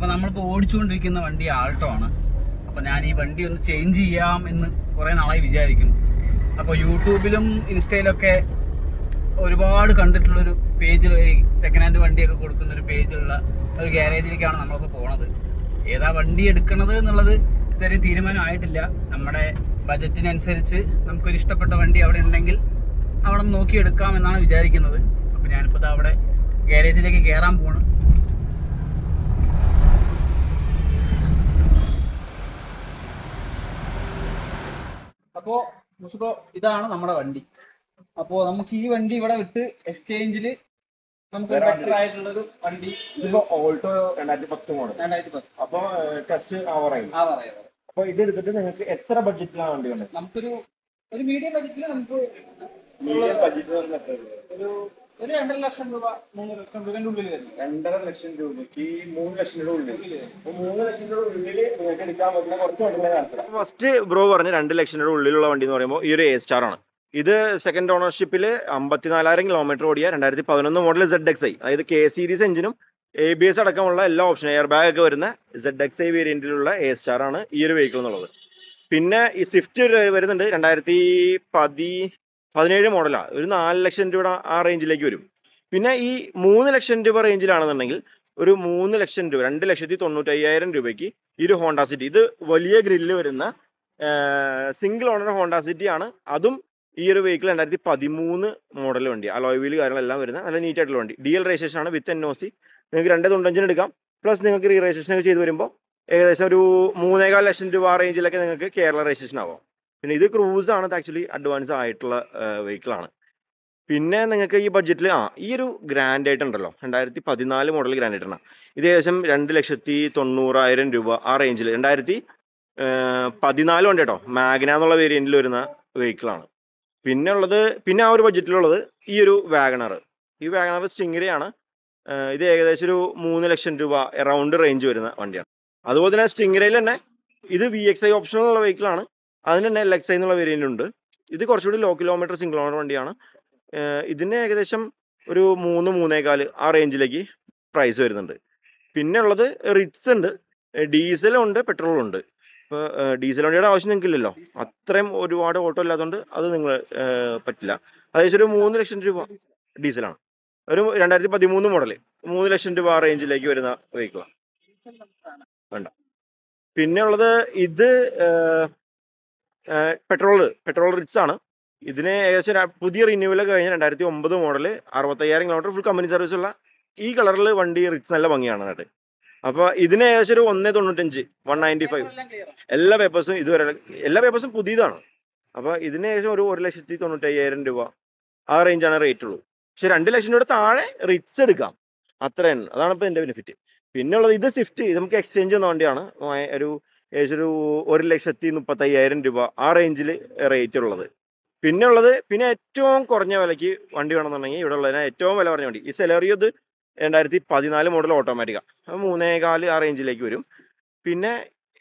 അപ്പോൾ നമ്മളിപ്പോൾ ഓടിച്ചുകൊണ്ടിരിക്കുന്ന വണ്ടി ആൾട്ടോ ആണ്. അപ്പോൾ ഞാൻ ഈ വണ്ടി ഒന്ന് ചേഞ്ച് ചെയ്യാം എന്ന് കുറേ നാളായി വിചാരിക്കും. അപ്പോൾ യൂട്യൂബിലും ഇൻസ്റ്റയിലൊക്കെ ഒരുപാട് കണ്ടിട്ടുള്ളൊരു പേജിൽ ഈ സെക്കൻഡ് ഹാൻഡ് വണ്ടിയൊക്കെ കൊടുക്കുന്ന ഒരു പേജിലുള്ള ഒരു ഗ്യാരേജിലേക്കാണ് നമ്മളിപ്പോൾ പോണത്. ഏതാ വണ്ടി എടുക്കണത് എന്നുള്ളത് ഇതുവരെ തീരുമാനമായിട്ടില്ല. നമ്മുടെ ബജറ്റിനനുസരിച്ച് നമുക്കൊരു ഇഷ്ടപ്പെട്ട വണ്ടി അവിടെ ഉണ്ടെങ്കിൽ അവിടെ നോക്കിയെടുക്കാം എന്നാണ് വിചാരിക്കുന്നത്. അപ്പോൾ ഞാനിപ്പോൾ അവിടെ ഗ്യാരേജിലേക്ക് കയറാൻ പോണ്. അപ്പോൾ മുഷിപ്പോ ഇതാണ് നമ്മുടെ വണ്ടി. അപ്പോ നമുക്ക് ഈ വണ്ടി ഇവിടെ വിട്ട് എക്സ്ചേഞ്ചിൽ നമുക്ക് ബെറ്റർ ആയിട്ടുള്ളൊരു വണ്ടി ഇതിപ്പോ ഓൾട്ടോ രണ്ടായിരത്തി പത്ത് മോഡൽ രണ്ടായിരത്തി പത്ത് അപ്പൊ ടെസ്റ്റ് ആവറായി. അപ്പൊ ഇത് എടുത്തിട്ട് നിങ്ങൾക്ക് എത്ര ബഡ്ജറ്റിലാണ് വണ്ടി വേണ്ടത്? നമുക്കൊരു ഒരു മീഡിയം ബഡ്ജറ്റിൽ നമുക്ക് മീഡിയം ബഡ്ജറ്റ് ഒരു ഒരു രണ്ടര ലക്ഷം രൂപ മൂന്ന് ലക്ഷം രൂപയുടെ ഉള്ളിൽ വരുന്നു രണ്ടര ലക്ഷം രൂപയ്ക്ക് ഈ മൂന്ന് ലക്ഷം രൂപ ഉള്ളിൽ അപ്പൊ മൂന്ന് ലക്ഷം രൂപ ഉള്ളിൽ നിങ്ങൾക്ക് എടുക്കാൻ പറ്റുന്ന കുറച്ച് വണ്ടികളെ കാണിക്കാം ഫസ്റ്റ് ബ്രോ പറഞ്ഞ രണ്ട് ലക്ഷം രൂപ ഉള്ളിലുള്ള വണ്ടി എന്ന് പറയുമ്പോൾ ഈ ഒരു എ സ്റ്റാർ ആണ്. ഇത് സെക്കൻഡ് ഓണർഷിപ്പിൽ അമ്പത്തിനാലായിരം കിലോമീറ്റർ ഓടിയ രണ്ടായിരത്തി പതിനൊന്ന് മോഡൽ സെഡ് എക്സ് ഐ അതായത് കെ സീരീസ് എഞ്ചിനും എ ബി എസ് അടക്കമുള്ള എല്ലാ ഓപ്ഷനും എയർ ബാഗ് ഒക്കെ വരുന്ന സെഡ് എക്സ് ഐ വേരിയന്റിലുള്ള എ സ്റ്റാർ ആണ് ഈ ഒരു വെഹിക്കിൾ എന്നുള്ളത്. പിന്നെ ഈ സ്വിഫ്റ്റ് വരുന്നുണ്ട്. രണ്ടായിരത്തി പതി പതിനേഴ് മോഡലാണ് ഒരു നാല് ലക്ഷം രൂപയുടെ ആ റേഞ്ചിലേക്ക് വരും. പിന്നെ ഈ മൂന്ന് ലക്ഷം രൂപ റേഞ്ചിലാണെന്നുണ്ടെങ്കിൽ ഒരു മൂന്ന് ലക്ഷം രൂപ രണ്ട് ലക്ഷത്തി തൊണ്ണൂറ്റി അയ്യായിരം രൂപയ്ക്ക് ഈ ഒരു ഹോണ്ട സിറ്റി. ഇത് വലിയ ഗ്രില്ല് വരുന്ന സിംഗിൾ ഓണർ ഹോണ്ട സിറ്റി ആണ്. അതും ഈ ഒരു വെഹിക്കിൾ രണ്ടായിരത്തി പതിമൂന്ന് മോഡൽ വണ്ടി. അലോയ് വീൽ കാര്യങ്ങളെല്ലാം വരുന്ന നല്ല നീറ്റ് ആയിട്ടുള്ള വണ്ടി. ഡി എൽ രജിസ്ട്രേഷൻ ആണ് വിത്ത് എൻ ഒ സി നിങ്ങൾക്ക് രണ്ട് തൊണ്ടഞ്ചിന് എടുക്കാം. പ്ലസ് നിങ്ങൾക്ക് റീ രജിസ്ട്രേഷൻ ചെയ്ത് വരുമ്പോൾ ഏകദേശം ഒരു മൂന്നേകാൽ ലക്ഷം രൂപ റേഞ്ചിലൊക്കെ നിങ്ങൾക്ക് കേരള രജിസ്ട്രേഷൻ ആവാം. പിന്നെ ഇത് ക്രൂസ് ആണ് ആക്ച്വലി അഡ്വാൻസ് ആയിട്ടുള്ള വെഹിക്കിൾ ആണ്. പിന്നെ നിങ്ങൾക്ക് ഈ ബഡ്ജറ്റിൽ ആ ഈ ഒരു ഗ്രാൻഡ് ആയിട്ടുണ്ടല്ലോ രണ്ടായിരത്തി പതിനാല് മോഡൽ ഗ്രാൻഡ് ആയിട്ടാണ് ഇത് ഏകദേശം രണ്ട് ലക്ഷത്തി തൊണ്ണൂറായിരം രൂപ ആ റേഞ്ചിൽ രണ്ടായിരത്തി പതിനാല് ഉണ്ട് കേട്ടോ മാഗ്ന എന്നുള്ള വേരിയന്റിൽ വരുന്ന വെഹിക്കിളാണ് പിന്നെ ഉള്ളത് പിന്നെ ആ ഒരു ബഡ്ജറ്റിലുള്ളത് ഈ ഒരു വാഗണർ ഈ വാഗണർ സ്റ്റിങ്ങറിയാണ് ഇത് ഏകദേശം ഒരു മൂന്ന് ലക്ഷം രൂപ എറൗണ്ട് റേഞ്ച് വരുന്ന വണ്ടിയാണ്. അതുപോലെ തന്നെ സ്റ്റിങ്ങറയിൽ തന്നെ ഇത് വി എക്സ് ഐ ഓപ്ഷനുള്ള വെഹിക്കിളാണ് അതിന് തന്നെ എൽ എന്നുള്ള വേരിയന്റ് ഉണ്ട്. ഇത് കുറച്ചുകൂടി ലോ കിലോമീറ്റർ സിംഗിൾ ഓണർ വണ്ടിയാണ്. ഇതിന് ഏകദേശം ഒരു മൂന്ന് മൂന്നേകാൽ ആ റേഞ്ചിലേക്ക് പ്രൈസ് വരുന്നുണ്ട്. പിന്നെ ഉള്ളത് റിറ്റ്സ് ഉണ്ട്. ഡീസലും ഉണ്ട് പെട്രോളും ഉണ്ട്. ഇപ്പോൾ ഡീസൽ വണ്ടിയുടെ ആവശ്യം നിങ്ങൾക്ക് ഇല്ലല്ലോ അത്രയും ഒരുപാട് ഓട്ടോ ഇല്ലാത്തതുകൊണ്ട് അത് നിങ്ങൾ പറ്റില്ല. അതായത് ഒരു മൂന്ന് ലക്ഷം രൂപ ഡീസലാണ് ഒരു രണ്ടായിരത്തി പതിമൂന്ന് മോഡൽ മൂന്ന് ലക്ഷം രൂപ റേഞ്ചിലേക്ക് വരുന്ന വെഹിക്കിളാണ് പിന്നെ ഉള്ളത് ഇത് പെട്രോൾ പെട്രോൾ റിച്ച് ആണ് ഇതിന് ഏകദേശം പുതിയ റിന്യൂവൽ കഴിഞ്ഞ രണ്ടായിരത്തി ഒമ്പത് മോഡൽ അറുപത്തയ്യായിരം കിലോമീറ്റർ ഫുൾ കമ്പനി സർവീസ് ഉള്ള ഈ കളറിൽ വണ്ടി റിച്ച് നല്ല ഭംഗിയാണ് കേട്ടോ അപ്പോൾ ഇതിന് ഏകദേശം ഒരു ഒന്നേ തൊണ്ണൂറ്റഞ്ച് വൺ നയന്റി ഫൈവ് എല്ലാം പേപ്പേഴ്സും ഇതുവരെ എല്ലാ പേപ്പേഴ്സും പുതിയതാണ്. അപ്പോൾ ഇതിന് ഏകദേശം ഒരു ഒരു ലക്ഷത്തി തൊണ്ണൂറ്റി അയ്യായിരം രൂപ ആ റേഞ്ചാണ് റേറ്റ് ഉള്ളൂ. പക്ഷെ രണ്ട് ലക്ഷം രൂപയുടെ താഴെ റിച്ച് എടുക്കാം. അത്രയാണ് അതാണ് ഇപ്പോൾ എന്റെ ബെനിഫിറ്റ് പിന്നെ ഉള്ളത് ഇത് സ്വിഫ്റ്റ് ഇത് നമുക്ക് എക്സ്ചേഞ്ച് ചെയ്യുന്ന വണ്ടിയാണ്. ഒരു ഏകദേശം ഒരു ഒരു ലക്ഷത്തി മുപ്പത്തയ്യായിരം രൂപ ആ റേഞ്ചിൽ റേറ്റ് ഉള്ളത്. പിന്നെ ഉള്ളത് പിന്നെ ഏറ്റവും കുറഞ്ഞ വിലയ്ക്ക് വണ്ടി വേണമെന്നുണ്ടെങ്കിൽ ഇവിടെ ഉള്ളതിന് ഏറ്റവും വില കുറഞ്ഞ വണ്ടി. ഈ സെലറിയോ ഇത് രണ്ടായിരത്തി പതിനാല് മോഡൽ ഓട്ടോമാറ്റിക്കാണ് മൂന്നേകാൽ ആ റേഞ്ചിലേക്ക് വരും. പിന്നെ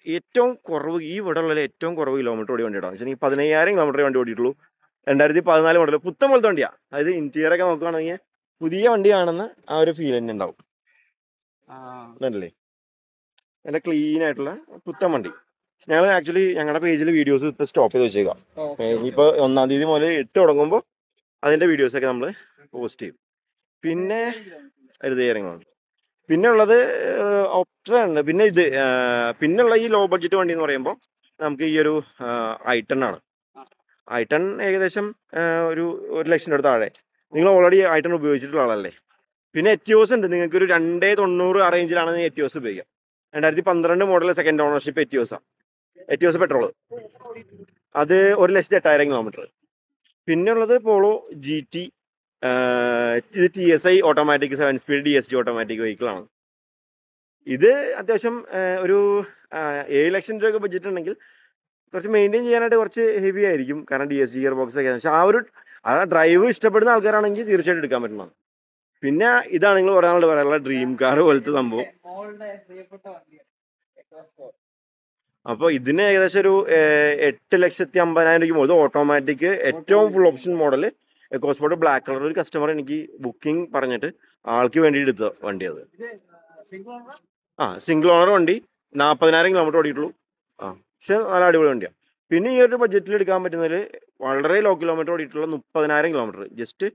ഏറ്റവും കുറവ് ഈ ഇവിടെ ഉള്ള ഏറ്റവും കുറവ് കിലോമീറ്റർ ഓടി വണ്ടി ഇടാം വെച്ചാൽ പതിനയ്യായിരം കിലോമീറ്റർ വണ്ടി ഓടിയിട്ടുള്ളൂ. രണ്ടായിരത്തി പതിനാല് മോഡൽ പുത്തൻ പോലത്തെ വണ്ടിയാണ് അതായത് ഇന്റീരിയർ ഒക്കെ നോക്കുകയാണെങ്കിൽ പുതിയ വണ്ടിയാണെന്ന് ആ ഒരു ഫീൽ തന്നെ ഉണ്ടാവും. ആ, അതല്ലേ നല്ല ക്ലീൻ ആയിട്ടുള്ള പുത്തൻ വണ്ടി. ഞങ്ങൾ ആക്ച്വലി ഞങ്ങളുടെ പേജിൽ വീഡിയോസ് ഇപ്പൊ സ്റ്റോപ്പ് ചെയ്ത് വെച്ചേക്കാം ഇപ്പൊ ഇനിയിപ്പോ ഒന്നാം തീയതി മുതൽ ഇട്ട് തുടങ്ങുമ്പോൾ അതിന്റെ വീഡിയോസ് ഒക്കെ നമ്മൾ പോസ്റ്റ് ചെയ്യും. പിന്നെ ഹരിതകരങ്ങളുണ്ട് പിന്നെ ഉള്ളത് ഓപ്ഷൻ ഉണ്ട്. പിന്നെ ഇത് പിന്നെയുള്ള ഈ ലോ ബഡ്ജറ്റ് വണ്ടി എന്ന് പറയുമ്പോൾ നമുക്ക് ഈ ഒരു ഐട്ടൺ ആണ്. ഐട്ടൺ ഏകദേശം ഒരു ഒരു ലക്ഷം രൂപ താഴെ. നിങ്ങൾ ഓൾറെഡി ഐട്ടൺ ഉപയോഗിച്ചിട്ടുള്ള ആളല്ലേ? പിന്നെ എറ്റിയോസ് ഉണ്ട്. നിങ്ങൾക്ക് ഒരു രണ്ടേ തൊണ്ണൂറ് ആ റേഞ്ചിലാണ് എറ്റിയോസ് ഉപയോഗിക്കാം. രണ്ടായിരത്തി പന്ത്രണ്ട് model second ownership Etios. Etios petrol അത് ഒരു ലക്ഷത്തി എട്ടായിരം കിലോമീറ്റർ പിന്നെയുള്ളത് പോളോ ജി ടി ഇത് T S I automatic seven speed D S G automatic വെഹിക്കിളാണ് ഇത് അത്യാവശ്യം ഒരു ഏഴ് ലക്ഷം രൂപയൊക്കെ ബഡ്ജറ്റ് ഉണ്ടെങ്കിൽ കുറച്ച് മെയിന്റെയിൻ ചെയ്യാനായിട്ട് കുറച്ച് ഹെവി ആയിരിക്കും. കാരണം D S G gear box ഒക്കെ. പക്ഷെ ആ ഒരു ആ ഡ്രൈവ് ഇഷ്ടപ്പെടുന്ന ആൾക്കാരാണെങ്കിൽ തീർച്ചയായിട്ടും എടുക്കാൻ പറ്റുന്നതാണ്. പിന്നെ ഇതാണ് നിങ്ങൾ പറയാനുള്ള പറയാനുള്ള ഡ്രീം കാർ പോലത്തെ സംഭവം. അപ്പോൾ ഇതിന് ഏകദേശം ഒരു എട്ട് ലക്ഷത്തി അമ്പതിനായിരം രൂപ ഇത് ഓട്ടോമാറ്റിക് ഏറ്റവും full option model EcoSport black colour ഒരു കസ്റ്റമർ എനിക്ക് ബുക്കിംഗ് പറഞ്ഞിട്ട് ആൾക്ക് വേണ്ടി എടുത്ത വണ്ടി അത് ആ സിംഗിൾ ഓണർ വണ്ടി. നാൽപ്പതിനായിരം കിലോമീറ്റർ ഓടിയിട്ടുള്ളൂ. ആ പക്ഷെ നല്ല അടിപൊളി വണ്ടിയാണ് പിന്നെ ഈ ഒരു ബഡ്ജറ്റിൽ എടുക്കാൻ പറ്റുന്നതിൽ വളരെ ലോ കിലോമീറ്റർ ഓടിയിട്ടുള്ള മുപ്പതിനായിരം kilometre just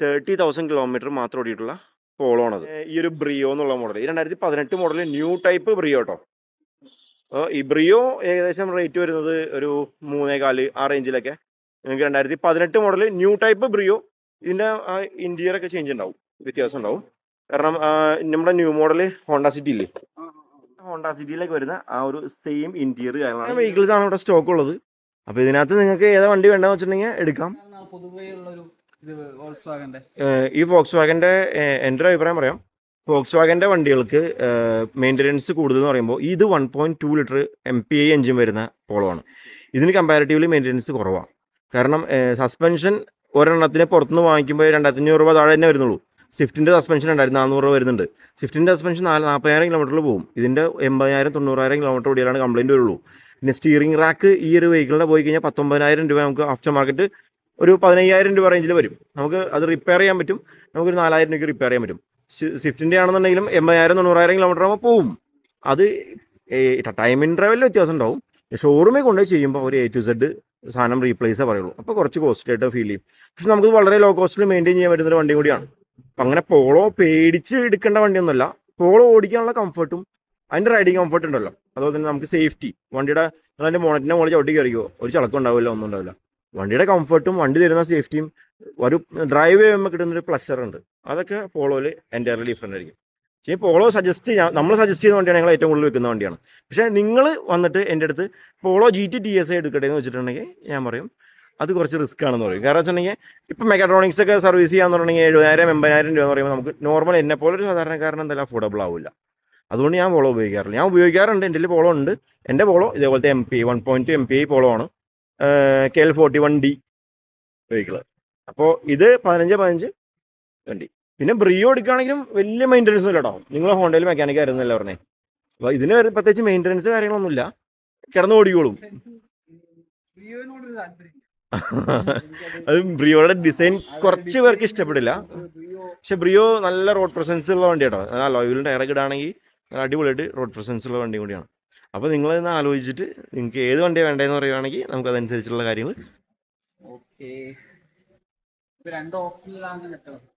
thirty thousand kilometre മാത്രം ഓടിയിട്ടുള്ള പോളോണത് ഈ ഒരു ബ്രിയോ എന്നുള്ള മോഡൽ ഈ രണ്ടായിരത്തി പതിനെട്ട് മോഡൽ ന്യൂ ടൈപ്പ് ബ്രിയോ കേട്ടോ അപ്പോൾ ഇബ്രിയോ ഏകദേശം റേറ്റ് വരുന്നത് ഒരു മൂന്നേ കാൽ ആ റേഞ്ചിലൊക്കെ നിങ്ങൾക്ക് രണ്ടായിരത്തി പതിനെട്ട് മോഡൽ ന്യൂ ടൈപ്പ് ബ്രിയോ ഇതിന്റെ ഇന്റീരിയർ ഒക്കെ ചേഞ്ച് ഉണ്ടാവും. വ്യത്യാസം ഉണ്ടാവും. കാരണം നമ്മുടെ ന്യൂ മോഡൽ ഹോണ്ട സിറ്റി ഇല്ലേ? ഹോണ്ട സിറ്റിയിലേക്ക് വരുന്ന ആ ഒരു സെയിം ഇന്റീരിയർ വെഹിക്കിൾസ് ആണ് ഇവിടെ സ്റ്റോക്ക് ഉള്ളത്. അപ്പോൾ ഇതിനകത്ത് നിങ്ങൾക്ക് ഏതാ വണ്ടി വേണ്ടതെന്ന് വെച്ചിട്ടുണ്ടെങ്കിൽ എടുക്കാം. ഈ ഫോക്സ് വാഗന്റെ എന്റെ ഒരു അഭിപ്രായം പറയാം. ഫോക്സ് വാഗന്റെ വണ്ടികൾക്ക് മെയിന്റനൻസ് കൂടുതൽ എന്ന് പറയുമ്പോൾ ഇത് one point two litre M P I engine വരുന്ന പോളോ ആണ്. ഇതിന് കമ്പാരിറ്റീവ്ലി മെയിന്റനൻസ് കുറവാണ് കാരണം സസ്പെൻഷൻ ഒരെണ്ണത്തിന് പുറത്തുനിന്ന് വാങ്ങിക്കുമ്പോൾ രണ്ടായിരത്തി അഞ്ഞൂറ് രൂപ താഴെ തന്നെ വരുന്നുള്ളൂ. സ്വിഫ്റ്റിന്റെ സസ്പെൻഷൻ രണ്ടായിരത്തി നാനൂറ് രൂപ വരുന്നുണ്ട്. സ്വിഫ്റ്റിന്റെ സസ്പെൻഷൻ നാല് നാൽപ്പതിനായിരം കിലോമീറ്ററിൽ പോകും. ഇതിന്റെ എൺപതിനായിരം തൊണ്ണൂറായിരം കിലോമീറ്റർ ഓടിയാലാണ് കംപ്ലയിന്റ് വരുള്ളൂ. പിന്നെ സ്റ്റിയറിംഗ് റാക്ക് ഈ ഒരു വെഹിക്കിളിന്റെ പോയി കഴിഞ്ഞാൽ പത്തൊമ്പതിനായിരം രൂപ നമുക്ക് ആഫ്റ്റർ മാർക്കറ്റ് ഒരു പതിനയ്യായിരം രൂപ റേഞ്ചിൽ വരും. നമുക്ക് അത് റിപ്പയർ ചെയ്യാൻ പറ്റും. നമുക്കൊരു നാലായിരം രൂപയ്ക്ക് റിപ്പയർ ചെയ്യാൻ പറ്റും. സ്വിഫ്റ്റിന്റെ ആണെന്നുണ്ടെങ്കിലും എൺപതിനായിരം തൊണ്ണൂറായിരം കിലോമീറ്റർ ആകുമ്പോൾ പോവും. അത് ടൈം ഇന്റർവെല്ലിൽ വ്യത്യാസം ഉണ്ടാവും. ഷോറൂമിൽ കൊണ്ടുപോയി ചെയ്യുമ്പോൾ ഒരു എ ടു സെഡ് സാധനം റീപ്ലേസേ പറയുള്ളൂ. അപ്പോൾ കുറച്ച് കോസ്റ്റ് ആയിട്ട് ഫീൽ ചെയ്യും. പക്ഷെ നമുക്ക് വളരെ ലോ കോസ്റ്റിൽ മെയിന്റെയിൻ ചെയ്യാൻ പറ്റുന്ന വണ്ടി കൂടിയാണ്. അപ്പം അങ്ങനെ പോളോ പേടിച്ച് എടുക്കേണ്ട വണ്ടിയൊന്നുമല്ല. പോളോ ഓടിക്കാനുള്ള കംഫർട്ടും അതിന്റെ റൈഡിങ് കംഫർട്ട് ഉണ്ടല്ലോ. അതുപോലെ തന്നെ നമുക്ക് സേഫ്റ്റി വണ്ടിയുടെ അതിന്റെ മോണറ്റിന്റെ മുകളിൽ ചവിട്ടി കയറിയോ ഒരു ചളക്കം ഉണ്ടാവില്ല ഒന്നും ഉണ്ടാവില്ല. വണ്ടിയുടെ കംഫർട്ടും വണ്ടി തരുന്ന സേഫ്റ്റിയും ഒരു ഡ്രൈവ് ചെയ്യുമ്പോൾ കിട്ടുന്നൊരു പ്ലഷർ ഉണ്ട്. അതൊക്കെ പോളോയിൽ എന്റയർലി ഡിഫറെന്റ് ആയിരിക്കും പക്ഷേ പോളോ സജസ്റ്റ് ചെയ്യാം നമ്മൾ സജസ്റ്റ് ചെയ്യുന്ന വണ്ടിയാണ് ഞങ്ങൾ ഏറ്റവും കൂടുതൽ വെക്കുന്ന വണ്ടിയാണ്. പക്ഷേ നിങ്ങൾ വന്നിട്ട് എന്റെ അടുത്ത് Polo G T T S I എടുക്കട്ടെ എന്ന് വെച്ചിട്ടുണ്ടെങ്കിൽ ഞാൻ പറയും അത് കുറച്ച് റിസ്ക് ആണെന്ന് പറയും. കാരണം വെച്ചിട്ടുണ്ടെങ്കിൽ ഇപ്പം മെക്കാട്രോണിക്സ് ഒക്കെ സർവീസ് ചെയ്യാന്ന് പറഞ്ഞിട്ടുണ്ടെങ്കിൽ എഴുപതിനായിരം എൺപതിനായിരം രൂപ എന്ന് പറയുമ്പോൾ നമുക്ക് നോർമൽ എന്നെ പോലെ ഒരു സാധാരണക്കാരൻ എന്തായാലും അഫോർഡബിൾ ആവില്ല അതുകൊണ്ട് ഞാൻ പോളോ ഉപയോഗിക്കാറില്ല. ഞാൻ ഉപയോഗിക്കാറുണ്ട് എന്റെ പോളോ ഉണ്ട്. എന്റെ പോളോ ഇതേപോലത്തെ M P one point M P Polo ആണ്. K L forty one D vehicle അപ്പോൾ ഇത് പതിനഞ്ച് പതിനഞ്ച് വണ്ടി. പിന്നെ ബ്രിയോ എടുക്കുകയാണെങ്കിലും വലിയ മെയിന്റനൻസ് ഒന്നും കേട്ടോ നിങ്ങൾ ഹോണ്ടയിൽ മെക്കാനിക് ആയിരുന്നല്ലോ പറഞ്ഞേ. അപ്പോൾ ഇതിന് പ്രത്യേകിച്ച് മെയിന്റനൻസ് കാര്യങ്ങളൊന്നുമില്ല. കിടന്ന് ഓടിക്കോളും. അത് ബ്രിയോയുടെ ഡിസൈൻ കുറച്ച് പേർക്ക് ഇഷ്ടപ്പെടില്ല. പക്ഷെ ബ്രിയോ നല്ല റോഡ് പ്രസൻസ് ഉള്ള വണ്ടി കേട്ടോ നല്ല ലോയിലും ടയറൊക്കെ ഇടുകയാണെങ്കിൽ നല്ല അടിപൊളിയായിട്ട് റോഡ് പ്രസൻസ് ഉള്ള വണ്ടി കൂടിയാണ്. അപ്പോൾ നിങ്ങൾ ഇന്ന് ആലോചിച്ചിട്ട് നിങ്ങൾക്ക് ഏത് വണ്ടിയാണ് വേണ്ടതെന്ന് പറയുകയാണെങ്കിൽ നമുക്ക് അതനുസരിച്ചുള്ള കാര്യങ്ങൾ ഓക്കെ രണ്ട് ഓപ്ഷനിലാണ് കിട്ടുന്നത്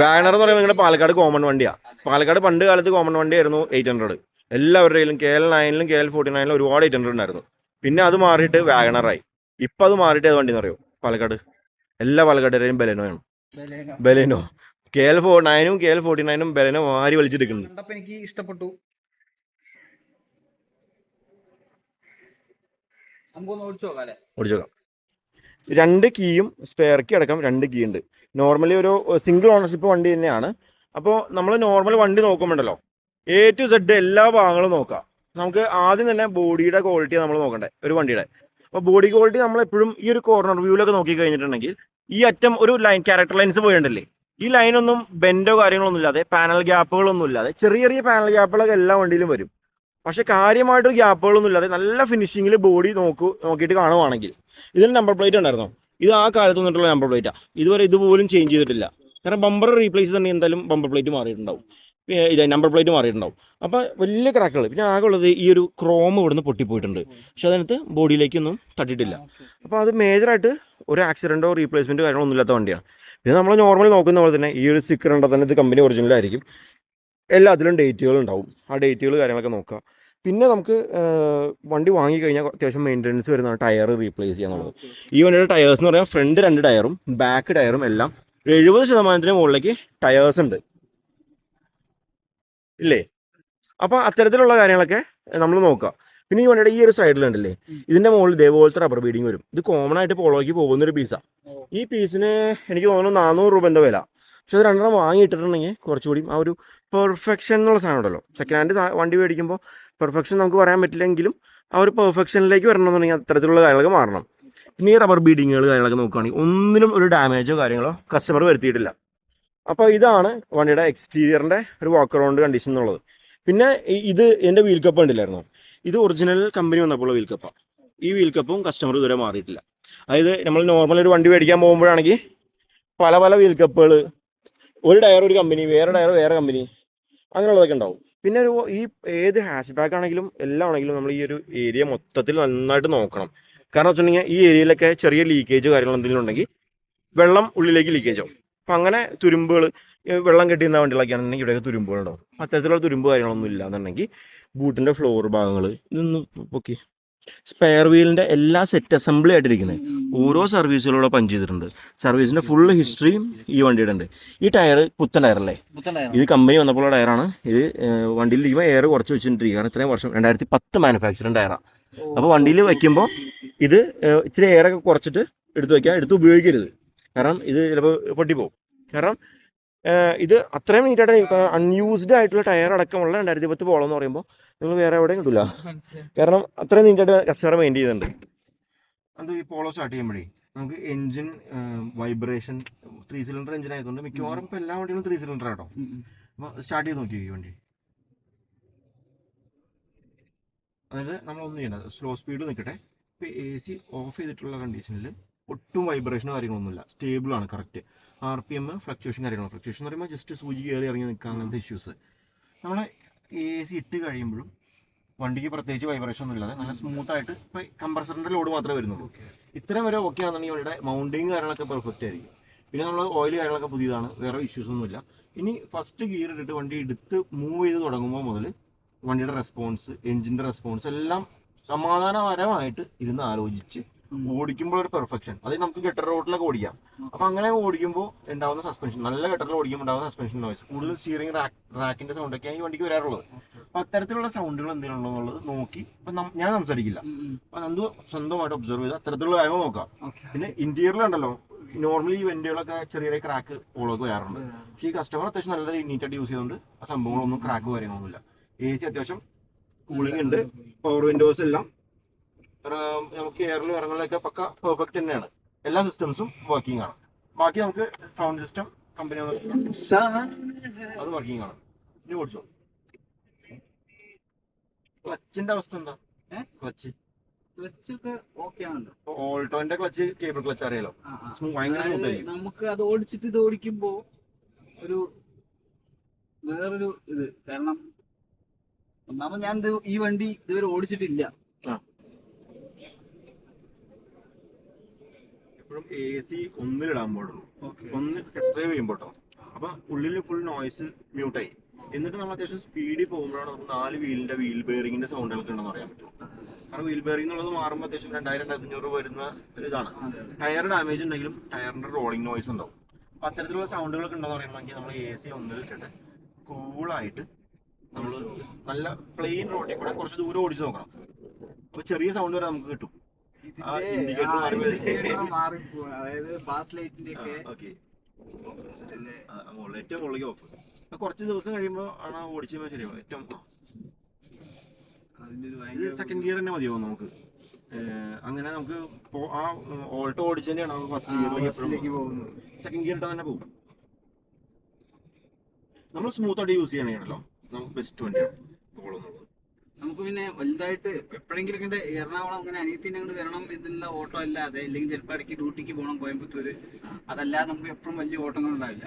വാഗണർ എന്ന് പറയുമ്പോൾ നിങ്ങളുടെ പാലക്കാട് കോമൺ വണ്ടിയാണ് പാലക്കാട് പണ്ട് കാലത്ത് കോമൺ വണ്ടിയായിരുന്നു എയ്റ്റ് ഹൺഡ്രഡ് എല്ലാവരുടെയും കെ എൽ നയനിലും കെ എൽ ഫോർട്ടി നയനിലും ഒരുപാട് എയ്റ്റ് ഹൺഡ്രഡ് ഉണ്ടായിരുന്നു. പിന്നെ അത് മാറിയിട്ട് വാഗണറായി ഇപ്പം അത് മാറിയിട്ട് ഏത് വണ്ടിന്ന് അറിയോ? പാലക്കാട്. എല്ലാ പാലക്കാട്ടുകാരെയും ബെലനോയാണ് Baleno. Baleno. K L four നയനും K L forty നയനും ബലേനോ വാരി വലിച്ചെടുക്കുന്നുണ്ട് എനിക്ക് ഇഷ്ടപ്പെട്ടു. ഓടിച്ചോക്കാം. രണ്ട് കീയും സ്പെയർ കീ അടക്കം രണ്ട് കീ ഉണ്ട്. നോർമലി ഒരു സിംഗിൾ ഓണർഷിപ്പ് വണ്ടി തന്നെയാണ്. അപ്പോൾ നമ്മൾ നോർമൽ വണ്ടി നോക്കുമ്പോണ്ടല്ലോ എ ടു സെഡ് എല്ലാ ഭാഗങ്ങളും നോക്കാം. നമുക്ക് ആദ്യം തന്നെ ബോഡിയുടെ ക്വാളിറ്റി നമ്മൾ നോക്കണ്ടേ ഒരു വണ്ടിയുടെ. അപ്പോൾ ബോഡി ക്വാളിറ്റി നമ്മൾ എപ്പോഴും ഈ ഒരു കോർണർ വ്യൂവിലൊക്കെ നോക്കി കഴിഞ്ഞിട്ടുണ്ടെങ്കിൽ ഈ അറ്റം ഒരു ലൈൻ ക്യാരക്ടർ ലൈൻസ് പോയിട്ടുണ്ടല്ലേ ഈ ലൈനൊന്നും ബെൻഡോ കാര്യങ്ങളൊന്നും ഇല്ലാതെ പാനൽ ഗ്യാപ്പുകളൊന്നും ഇല്ലാതെ ചെറിയ ചെറിയ പാനൽ ഗ്യാപ്പുകളൊക്കെ എല്ലാ വണ്ടിയിലും വരും. പക്ഷെ കാര്യമായിട്ട് ഗ്യാപ്പുകളൊന്നും ഇല്ലാതെ നല്ല ഫിനിഷിങ്ങിൽ ബോഡി നോക്കൂ നോക്കിയിട്ട് കാണുവാണെങ്കിൽ. ഇതിന് നമ്പർ പ്ലേറ്റ് ഉണ്ടായിരുന്നു? ഇത് ആ കാലത്ത് വന്നിട്ടുള്ള നമ്പർ പ്ലേറ്റാണ് ഇതുവരെ ഇതുപോലും ചേഞ്ച് ചെയ്തിട്ടില്ല. കാരണം ബമ്പർ റീപ്ലേസ് തന്നെ എന്തായാലും ബമ്പർ പ്ലേറ്റ് മാറിയിട്ടുണ്ടാവും. നമ്പർ പ്ലേറ്റ് മാറിയിട്ടുണ്ടാവും. അപ്പോൾ വലിയ ക്രാക്കുകൾ പിന്നെ ആകെ ഉള്ളത് ഈ ഒരു ക്രോം ഇവിടുന്ന് പൊട്ടിപ്പോയിട്ടുണ്ട്. പക്ഷെ അതിനകത്ത് ബോഡിയിലേക്കൊന്നും തട്ടിയിട്ടില്ല. അപ്പോൾ അത് മേജറായിട്ട് ഒരു ആക്സിഡന്റോ റീപ്ലേസ്മെന്റോ കാര്യങ്ങളൊന്നും ഇല്ലാത്ത വണ്ടിയാണ്. പിന്നെ നമ്മൾ നോർമൽ നോക്കുന്ന പോലെ തന്നെ ഈ ഒരു സ്റ്റിക്കർ ഉണ്ടെങ്കിൽ തന്നെ ഇത് കമ്പനി ഒറിജിനൽ ആയിരിക്കും. എല്ലാത്തിലും ഡേറ്റുകൾ ഉണ്ടാവും ആ ഡേറ്റുകൾ കാര്യങ്ങളൊക്കെ നോക്കുക. പിന്നെ നമുക്ക് വണ്ടി വാങ്ങിക്കഴിഞ്ഞാൽ അത്യാവശ്യം മെയിന്റനൻസ് വരുന്നതാണ് ടയർ റീപ്ലേസ് ചെയ്യാന്നുള്ളത് ഈ വണ്ടിയുടെ ടയേഴ്സ് എന്ന് പറഞ്ഞാൽ ഫ്രണ്ട് രണ്ട് ടയറും ബാക്ക് ടയറും എല്ലാം എഴുപത് ശതമാനത്തിന് മുകളിലേക്ക് ടയേഴ്സ് ഉണ്ട്. ഇല്ലേ? അപ്പോൾ അത്തരത്തിലുള്ള കാര്യങ്ങളൊക്കെ നമ്മൾ നോക്കുക. പിന്നെ ഈ വണ്ടിയുടെ ഈ ഒരു സൈഡിലുണ്ടല്ലേ ഇതിന്റെ മുകളിൽ ഇതേപോലത്തെ റബ്ബർ ബീഡിങ് വരും. ഇത് കോമൺ ആയിട്ട് പോളോയ്ക്ക് പോകുന്ന ഒരു പീസാണ് ഈ പീസിന് എനിക്ക് തോന്നുന്നു നാനൂറ് രൂപ എന്താ വില. പക്ഷെ അത് രണ്ടെണ്ണം വാങ്ങിയിട്ടിട്ടുണ്ടെങ്കിൽ കുറച്ചുകൂടി ആ ഒരു പെർഫെക്ഷൻ എന്നുള്ള സാധനം ഉണ്ടല്ലോ. സെക്കൻഡ് ഹാൻഡ് വണ്ടി മേടിക്കുമ്പോൾ പെർഫെക്ഷൻ നമുക്ക് പറയാൻ പറ്റില്ലെങ്കിലും ആ ഒരു പെർഫെക്ഷനിലേക്ക് വരണമെന്നുണ്ടെങ്കിൽ അത്തരത്തിലുള്ള കാര്യങ്ങൾ മാറണം. ഇനി റബ്ബർ ബീഡിങ്ങുകൾ കാര്യങ്ങളൊക്കെ നോക്കുകയാണെങ്കിൽ ഒന്നിനും ഒരു ഡാമേജോ കാര്യങ്ങളോ കസ്റ്റമർ വരുത്തിയിട്ടില്ല. അപ്പോൾ ഇതാണ് വണ്ടിയുടെ എക്സ്റ്റീരിയറിന്റെ ഒരു വാക്ക് അറൗണ്ട് കണ്ടീഷൻ എന്നുള്ളത്. പിന്നെ ഇത് എന്റെ വീൽ കപ്പ് ഉണ്ടില്ലായിരുന്നു ഇത് ഒറിജിനൽ കമ്പനി വന്നപ്പോൾ വീൽ കപ്പാണ് ഈ വീൽ കപ്പും കസ്റ്റമർ ഇതുവരെ മാറിയിട്ടില്ല. അതായത് നമ്മൾ നോർമൽ ഒരു വണ്ടി മേടിക്കാൻ പോകുമ്പോഴാണെങ്കിൽ പല പല വീൽ കപ്പുകൾ ഒരു ടയർ ഒരു കമ്പനി വേറെ ടയർ വേറെ കമ്പനി അങ്ങനെയുള്ളതൊക്കെ ഉണ്ടാവും. പിന്നെ ഒരു ഈ ഏത് ഹാഷ് ബാക്ക് ആണെങ്കിലും എല്ലാം ആണെങ്കിലും നമ്മൾ ഈ ഒരു ഏരിയ മൊത്തത്തിൽ നന്നായിട്ട് നോക്കണം. കാരണം വെച്ചിട്ടുണ്ടെങ്കിൽ ഈ ഏരിയയിലൊക്കെ ചെറിയ ലീക്കേജ് കാര്യങ്ങൾ എന്തെങ്കിലും ഉണ്ടെങ്കിൽ വെള്ളം ഉള്ളിലേക്ക് ലീക്കേജ് ആവും. അപ്പം അങ്ങനെ തുരുമ്പുകൾ വെള്ളം കെട്ടിയുന്ന വണ്ടികളൊക്കെ ആണെന്നുണ്ടെങ്കിൽ ഇവിടെയൊക്കെ തുരുമ്പുകൾ ഉണ്ടാവും അത്തരത്തിലുള്ള തുരുമ്പ് കാര്യങ്ങളൊന്നും ഇല്ലാന്നുണ്ടെങ്കിൽ ബൂട്ടിന്റെ ഫ്ലോർ ഭാഗങ്ങൾ ഇതൊന്നും ഓക്കെ സ്പെയർ വീലിന്റെ എല്ലാ സെറ്റ് അസംബ്ലി ആയിട്ടിരിക്കുന്നത്. ഓരോ സർവീസുകളോടെ പഞ്ച് ചെയ്തിട്ടുണ്ട്. സർവീസിന്റെ ഫുൾ ഹിസ്റ്ററിയും ഈ വണ്ടിയുടെ ഉണ്ട് ഈ ടയർ പുത്തൻ ടയറല്ലേ ഇത് കമ്പനി വന്നപ്പോൾ ടയറാണ് ഇത് വണ്ടിയിൽ ഇരിക്കുമ്പോൾ എയർ കുറച്ച് വെച്ചിട്ടിരിക്കുക കാരണം ഇത്രയും വർഷം രണ്ടായിരത്തി പത്ത് മാനുഫാക്ചറിങ് ടയറാണ് അപ്പോൾ വണ്ടിയിൽ വയ്ക്കുമ്പോൾ ഇത് ഇച്ചിരി എയറൊക്കെ കുറച്ചിട്ട് എടുത്ത് വയ്ക്കുക എടുത്ത് ഉപയോഗിക്കരുത്. കാരണം ഇത് ചിലപ്പോൾ പൊട്ടിപ്പോവും. കാരണം ഇത് അത്രയും നീറ്റായിട്ട് അൺയൂസ്ഡ് ആയിട്ടുള്ള ടയർ അടക്കമുള്ള രണ്ടായിരത്തി പത്ത് പോളം എന്ന് പറയുമ്പോൾ നിങ്ങൾ വേറെ എവിടെയും കിട്ടില്ല കാരണം അത്രയും നീറ്റായിട്ട് കസ്റ്റമർ മെയിൻ ചെയ്യുന്നുണ്ട്. അത് ഈ പോളോ സ്റ്റാർട്ട് ചെയ്യുമ്പോഴേ നമുക്ക് engine vibration three cylinder engine ആയതുകൊണ്ട് മിക്കവാറും ഇപ്പോൾ എല്ലാ വണ്ടികളും ത്രീ സിലിണ്ടർ ആട്ടോ. അപ്പോൾ സ്റ്റാർട്ട് ചെയ്ത് നോക്കി ഈ വണ്ടി? അതായത് നമ്മളൊന്നും ചെയ്യണ്ട. സ്ലോ സ്പീഡ് നിൽക്കട്ടെ ഇപ്പോൾ എ സി ഓഫ് ചെയ്തിട്ടുള്ള കണ്ടീഷനിൽ ഒട്ടും വൈബ്രേഷനോ കാര്യങ്ങളൊന്നുമില്ല. സ്റ്റേബിൾ ആണ് correct R P M fluctuation കാര്യങ്ങളും. ഫ്ലക്ച്വേഷൻ എന്ന് പറയുമ്പോൾ ജസ്റ്റ് സൂചി കയറി ഇറങ്ങി നിൽക്കുക അങ്ങനത്തെ ഇഷ്യൂസ് നമ്മൾ എ സി ഇട്ട് കഴിയുമ്പോഴും വണ്ടിക്ക് പ്രത്യേകിച്ച് വൈബ്രേഷൻ ഒന്നും ഇല്ലാതെ നല്ല സ്മൂത്ത് ആയിട്ട് ഇപ്പൊ കംപ്രസറിന്റെ ലോഡ് മാത്രമേ വരുന്നുള്ളൂ. ഇത്രയും വരെ ഓക്കെ ആണെന്നുണ്ടെങ്കിൽ ഇവിടെ മൗണ്ടിങ് കാര്യങ്ങളൊക്കെ പെർഫെക്റ്റ് ആയിരിക്കും. പിന്നെ നമ്മൾ ഓയിൽ കാര്യങ്ങളൊക്കെ പുതിയതാണ് വേറെ ഇഷ്യൂസ് ഒന്നുമില്ല. ഇനി ഫസ്റ്റ് ഗിയർ ഇട്ടിട്ട് വണ്ടി എടുത്ത് മൂവ് ചെയ്ത് തുടങ്ങുമ്പോൾ മുതൽ വണ്ടിയുടെ റെസ്പോൺസ് എഞ്ചിന്റെ റെസ്പോൺസ് എല്ലാം സമാധാനപരമായിട്ട് ഇരുന്ന് ആലോചിച്ച് ഓടിക്കുമ്പോൾ ഒരു പെർഫെക്ഷൻ. അത് നമുക്ക് ഗട്ടർ റോഡിലൊക്കെ ഓടിക്കാം. അപ്പൊ അങ്ങനെ ഓടിക്കുമ്പോൾ ഉണ്ടാവുന്ന സസ്പെൻഷൻ നല്ല ഗട്ടറിൽ ഓടിക്കുമ്പോൾ ഉണ്ടാവുന്ന സസ്പെൻഷൻ നോയ്സ് കൂടുതൽ സ്റ്റിയറിംഗ് റാക്കിന്റെ സൗണ്ട് ഒക്കെയാണ് ഈ വണ്ടിക്ക് വരാറുള്ളത്. അപ്പൊ അത്തരത്തിലുള്ള സൗണ്ടുകൾ എന്തെങ്കിലും എന്നുള്ളത് നോക്കി. ഇപ്പൊ ഞാൻ സംസാരിക്കില്ല. അപ്പൊ നന്ദു സ്വന്തമായിട്ട് ഒബ്സർവ് ചെയ്ത് അത്തരത്തിലുള്ള കാര്യങ്ങൾ നോക്കാം. പിന്നെ ഇന്റീരിയറിലുണ്ടല്ലോ നോർമലി ഈ വണ്ടികളൊക്കെ ചെറിയ ചെറിയ ക്രാക്ക് ഓളൊക്കെ വരാറുണ്ട്. പക്ഷേ ഈ കസ്റ്റമർ അത്യാവശ്യം നല്ല നീറ്റായിട്ട് യൂസ് ചെയ്തുകൊണ്ട് ആ സംഭവങ്ങളൊന്നും ക്രാക്ക് കാര്യങ്ങളൊന്നുമില്ല. എ സി അത്യാവശ്യം കൂളിംഗ് ഉണ്ട്. പവർ വിൻഡോസ് എല്ലാം നമുക്ക് എയറിലും ഇറങ്ങലിലൊക്കെ പക്ക പെർഫെക്റ്റ് തന്നെയാണ്. എല്ലാ സിസ്റ്റംസും വർക്കിംഗ് ആണ്. ബാക്കി നമുക്ക് സൗണ്ട് സിസ്റ്റം കമ്പനി അത് വർക്കിംഗ് ആണ്. ഇനി ഓടിച്ചോ. ക്ലച്ചിന്റെ അവസ്ഥ എന്താ? ക്ലച്ച് ഓൾട്ടോന്റെ ക്ലച്ച് കേബിൾ ക്ലച്ച് അറിയാലോ? ഭയങ്കര നമുക്ക് അത് ഓടിച്ചിട്ട് ഇത് ഓടിക്കുമ്പോ ഒരു വേറൊരു ഇത്. കാരണം ഒന്നാമത് ഞാൻ ഈ വണ്ടി ഇതുവരെ ഓടിച്ചിട്ടില്ല. എപ്പോഴും എ സി ഒന്നിലിടാൻ പാടുള്ളൂ. ഒന്ന് ടെസ്റ്റ് ഡ്രൈവ് ചെയ്യുമ്പോൾ കേട്ടോ അപ്പൊ ഉള്ളിൽ ഫുൾ നോയ്സ് മ്യൂട്ടായി എന്നിട്ട് നമ്മൾ അത്യാവശ്യം സ്പീഡിൽ പോകുമ്പോഴാണ് നമുക്ക് നാല് വീലിന്റെ വീൽ ബെയറിംഗിന്റെ സൗണ്ടുകളൊക്കെ ഉണ്ടെന്ന് അറിയാൻ പറ്റും കാരണം വീൽ ബെയറിംഗ് എന്നുള്ളത് മാറുമ്പോൾ അത്യാവശ്യം രണ്ടായിരം രണ്ടായിരത്തി അഞ്ഞൂറ് വരുന്ന ഒരു ഇതാണ്. ടയർ ഡാമേജ് ഉണ്ടെങ്കിലും ടയറിന്റെ റോളിംഗ് നോയ്സ് ഉണ്ടാവും. അപ്പൊ അത്തരത്തിലുള്ള സൗണ്ടുകളൊക്കെ ഉണ്ടെന്ന് പറയുമ്പോൾ നമ്മൾ എ സി ഒന്നിൽ ഇട്ടിട്ട് കൂളായിട്ട് നമ്മൾ നല്ല പ്ലെയിൻ റോഡിൽ കൂടെ കുറച്ച് ദൂരം ഓടിച്ചു നോക്കണം. അപ്പൊ ചെറിയ സൗണ്ട് വരെ നമുക്ക് കിട്ടും. ആ, indicator മാറി അതായത് പാസ് ലൈറ്റിന്റെ ഒക്കെ? ഏറ്റവും മുകളിലേക്ക് ഓഫ് കുറച്ച് ദിവസം കഴിയുമ്പോൾ ആണ് ഓടിച്ചു ശരിയാവും. ഏറ്റവും ഇത് സെക്കൻഡ് ഗിയർ തന്നെ മതിയാവും നമുക്ക്. അങ്ങനെ നമുക്ക് ആ ഓൾട്ടോ ഓടിച്ചു തന്നെയാണ് നമുക്ക് ഫസ്റ്റ് ഗിയറിലേക്ക് പോകുന്നത്. സെക്കൻഡ് ഗിയർ ഇട്ടാൽ തന്നെ പോകും. നമ്മൾ സ്മൂത്ത് ആയിട്ട് യൂസ് ചെയ്യണല്ലോ നമുക്ക് ബെസ്റ്റ് വണ്ടിയാണ് Polo എന്നുള്ളത്. നമുക്ക് പിന്നെ വലുതായിട്ട് എപ്പോഴെങ്കിലും ഇങ്ങനെ എറണാകുളം അങ്ങനെ അനിയത്തിന്റെ അങ്ങോട്ട് വരണം എന്നുള്ള ഓട്ടോ അല്ലാതെ അല്ലെങ്കിൽ ചിലപ്പോൾ ഇടയ്ക്ക് ഡ്യൂട്ടിക്ക് പോകണം കോയമ്പത്തൂര്. അതല്ലാതെ നമുക്ക് എപ്പോഴും വലിയ ഓട്ടങ്ങൾ ഉണ്ടാവില്ല.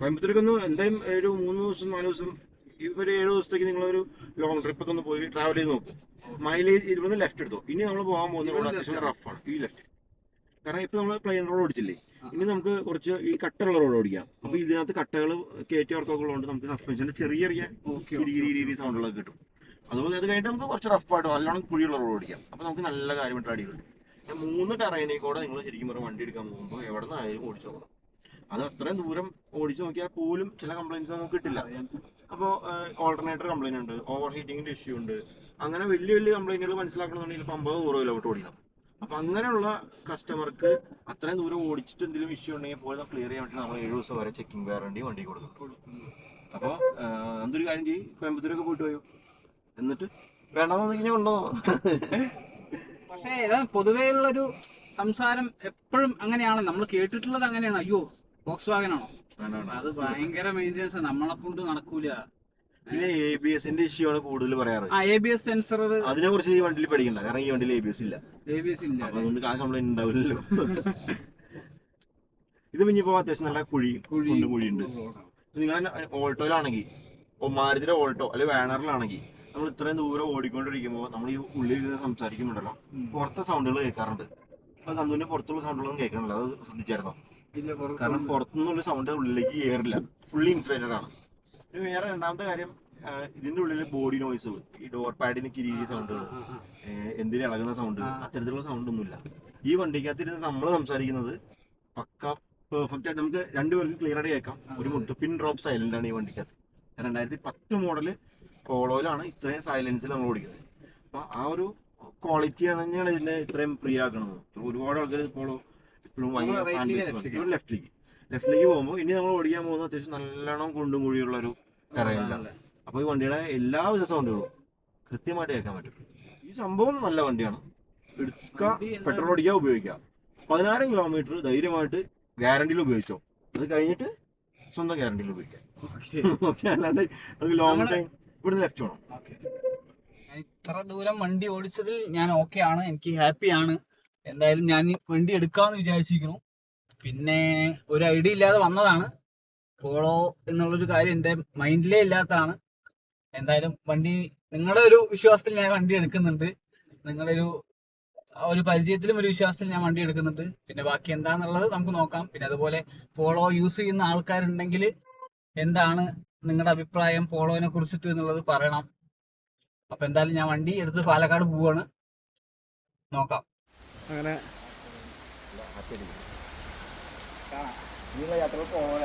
കോയമ്പത്തൂർക്കൊന്നും എന്തായാലും ഒരു മൂന്ന് ദിവസം നാല് ദിവസം ഇപ്പൊ ഒരു ഏഴ് ദിവസത്തേക്ക് നിങ്ങളൊരു ലോങ് ട്രിപ്പ് ഒക്കെ ഒന്ന് പോയി ട്രാവൽ ചെയ്ത് നോക്കും. മൈലേജ് ഇരുപത് ലെഫ്റ്റ് എടുത്തു. ഇനി നമ്മൾ പോകാൻ പോകുന്ന റോഡ് അത്യാവശ്യം റഫാണ് ഈ ലെഫ്റ്റ് കാരണം ഇപ്പൊ നമ്മൾ പ്ലെയിൻ റോഡ് ഓടിച്ചില്ലേ? ഇനി നമുക്ക് കുറച്ച് ഈ കട്ടറുള്ള റോഡ് ഓടിക്കാം. അപ്പൊ ഇതിനകത്ത് കട്ടകൾ കയറ്റി വർക്കൊക്കെ ഉള്ളതുകൊണ്ട് നമുക്ക് സസ്പെൻഷന്റെ ചെറിയ ചെറിയ രീതി സൗണ്ടുകളൊക്കെ കിട്ടും. അതുപോലെ അത് കഴിഞ്ഞിട്ട് നമുക്ക് കുറച്ച് റഫായിട്ട് നല്ലോണം കുഴിയുള്ള റോഡ് ഓടിക്കാം. അപ്പൊ നമുക്ക് നല്ല കാര്യമായിട്ട് അടി കിട്ടും മൂന്ന് ടെറൈനിൽ കൂടെ നിങ്ങൾ ശരിക്കും പറഞ്ഞാൽ വണ്ടി എടുക്കാൻ പോകുമ്പോൾ എവിടെ നിന്നായാലും ഓടിച്ചു നോക്കണം. അത് അത്രയും ദൂരം ഓടിച്ചു നോക്കിയാൽ പോലും ചില കംപ്ലൈൻസ് നമുക്ക് കിട്ടില്ല. അപ്പോൾ ഓൾട്ടർനേറ്റർ കംപ്ലൈന്റ് ഉണ്ട് ഓവർ ഹീറ്റിംഗിന്റെ ഇഷ്യൂ ഉണ്ട്. അങ്ങനെ വലിയ വലിയ കംപ്ലൈന്റുകൾ മനസ്സിലാക്കണമെന്നുണ്ടെങ്കിൽ ഇപ്പോൾ അമ്പത് നൂറ് കിലോമീറ്റർ ഓടിക്കണം. അപ്പൊ അങ്ങനെയുള്ള കസ്റ്റമർക്ക് അത്രയും ദൂരം ഓടിച്ചിട്ട് എന്തെങ്കിലും ഇഷ്യൂ ഉണ്ടെങ്കിൽ പോലും ക്ലിയർ ചെയ്യാൻ വേണ്ടി നമ്മൾ ഏഴ് ദിവസം വരെ ചെക്കിംഗ് വാറണ്ടി വണ്ടി കൊടുക്കും. അപ്പോൾ എന്തൊരു കാര്യം ചെയ്യും? കോയമ്പത്തൂരൊക്കെ പോയിട്ട് പോയോ എന്നിട്ട് വേണമെന്നെങ്കിൽ ഉണ്ടോ പക്ഷേ പൊതുവേ ഉള്ളൊരു സംസാരം എപ്പോഴും അങ്ങനെയാണ്. നമ്മൾ കേട്ടിട്ടുള്ളത് അങ്ങനെയാണ്. അയ്യോ ബോക്സ് വാഗനാണോ അത് ഭയങ്കര മെയിന്റെനൻസ് നമ്മളെ കൊണ്ട് നടക്കൂല. പിന്നെ എ ബി എസിന്റെ ഇഷ്യൂ ആണ് കൂടുതൽ പറയാറ്. എ ബി എസ് സെൻസർ അതിനെ കുറിച്ച് ഈ വണ്ടിയിൽ പഠിക്കണ്ട കാരണം ഈ വണ്ടിയിൽ എ ബി എസ് ഇല്ല. എ ബി എസ് ഇല്ല അതുകൊണ്ട് ആ കംപ്ലൈന്റ് ഉണ്ടാവില്ലല്ലോ ഇത് പിന്നിപ്പോ അത്യാവശ്യം നല്ല കുഴി കുഴി കുഴിയുണ്ട്. നിങ്ങൾ ഓൾട്ടോയിലാണെങ്കിൽ മാരുതിയുടെ ഓൾട്ടോ അല്ലെങ്കിൽ വാനറിലാണെങ്കിൽ നമ്മൾ ഇത്രയും ദൂരം ഓടിക്കൊണ്ടിരിക്കുമ്പോൾ നമ്മൾ ഈ ഉള്ളിൽ ഇരുന്ന് സംസാരിക്കുന്നുണ്ടല്ലോ പുറത്തെ സൗണ്ടുകൾ കേൾക്കാറുണ്ട് അപ്പൊ തന്തുവിന്റെ പുറത്തുള്ള സൗണ്ടുകളൊന്നും കേൾക്കണില്ല. അത് ശ്രദ്ധിച്ചായിരുന്നോ? കാരണം പുറത്തുനിന്നുള്ള സൗണ്ട് ഉള്ളിലേക്ക് കയറില്ല ഫുള്ളി ഇൻസുലേറ്റഡ് ആണ്. പിന്നെ വേറെ രണ്ടാമത്തെ കാര്യം ഇതിന്റെ ഉള്ളിൽ ബോഡി നോയ്സ് ഈ ഡോർ പാഡിൽ നിന്ന് കിരീരി സൗണ്ട് എന്തിനും ഇളകുന്ന സൗണ്ട്. അത്തരത്തിലുള്ള സൗണ്ട് ഒന്നുമില്ല. ഈ വണ്ടിക്കകത്തിരുന്ന് നമ്മൾ സംസാരിക്കുന്നത് പക്ക പെർഫെക്റ്റ് ആയിട്ട് നമുക്ക് രണ്ടുപേർക്ക് ക്ലിയർ ആയിട്ട് കേൾക്കാം. ഒരു മുട്ട് പിൻ ഡ്രോപ്പ് സൈലന്റ് ആണ് ഈ വണ്ടിക്കകത്ത്. രണ്ടായിരത്തി പത്ത് മോഡൽ പോളോയിലാണ് ഇത്രയും സൈലൻസിൽ നമ്മൾ ഓടിക്കുന്നത്. അപ്പൊ ആ ഒരു ക്വാളിറ്റി തന്നെയാണ് ഇതിനെ ഇത്രയും പ്രിയാക്കണത് ഒരുപാട് ആൾക്കാർ പോളോ ഇപ്പോഴും ലെഫ്റ്റിലേക്ക് ലെഫ്റ്റിലേക്ക് പോകുമ്പോൾ ഇനി നമ്മൾ ഓടിക്കാൻ പോകുന്നത് അത്യാവശ്യം നല്ലോണം കുണ്ടും കുഴിയുള്ള ഒരു ടെറയിലാണ് അപ്പോൾ അപ്പൊ ഈ വണ്ടിയുടെ എല്ലാവിധ സൗണ്ടുകളും കൃത്യമായിട്ട് കേൾക്കാൻ പറ്റും. ഈ സംഭവം നല്ല വണ്ടിയാണ്. എടുക്കുക പെട്രോൾ ഓടിക്കാൻ ഉപയോഗിക്കാം. പതിനായിരം കിലോമീറ്റർ ധൈര്യമായിട്ട് ഗ്യാരണ്ടിയിൽ ഉപയോഗിച്ചോ. അത് കഴിഞ്ഞിട്ട് സ്വന്തം ഗ്യാരണ്ടിയിൽ ഉപയോഗിക്കാം. ഓക്കെ. അല്ലാണ്ട് നമുക്ക് ലോങ് ടൈം ഇവിടുന്ന് ലെഫ്റ്റ് വേണം. ഇത്ര ദൂരം വണ്ടി ഓടിച്ചതിൽ ഞാൻ ഓക്കെ ആണ്. എനിക്ക് ഹാപ്പിയാണ് എന്തായാലും ഞാൻ വണ്ടി എടുക്കാമെന്ന് വിചാരിച്ചിരിക്കുന്നു. പിന്നെ ഒരു ഐഡിയ ഇല്ലാതെ വന്നതാണ്. പോളോ എന്നുള്ളൊരു കാര്യം എന്റെ മൈൻഡിലേ ഇല്ലാത്തതാണ്. എന്തായാലും വണ്ടി നിങ്ങളുടെ ഒരു വിശ്വാസത്തിൽ ഞാൻ വണ്ടി എടുക്കുന്നുണ്ട്. നിങ്ങളുടെ ഒരു ഒരു പരിചയത്തിലും ഒരു വിശ്വാസത്തിൽ ഞാൻ വണ്ടി എടുക്കുന്നുണ്ട്. പിന്നെ ബാക്കി എന്താണെന്നുള്ളത് നമുക്ക് നോക്കാം. പിന്നെ അതുപോലെ പോളോ യൂസ് ചെയ്യുന്ന ആൾക്കാരുണ്ടെങ്കിൽ എന്താണ് നിങ്ങളുടെ അഭിപ്രായം പോളോനെ കുറിച്ചിട്ട് എന്നുള്ളത് പറയണം. അപ്പൊ എന്തായാലും ഞാൻ വണ്ടി എടുത്ത് പാലക്കാട് പോവാണ്. നോക്കാം. അങ്ങനെ. യാത്ര പോകാൻ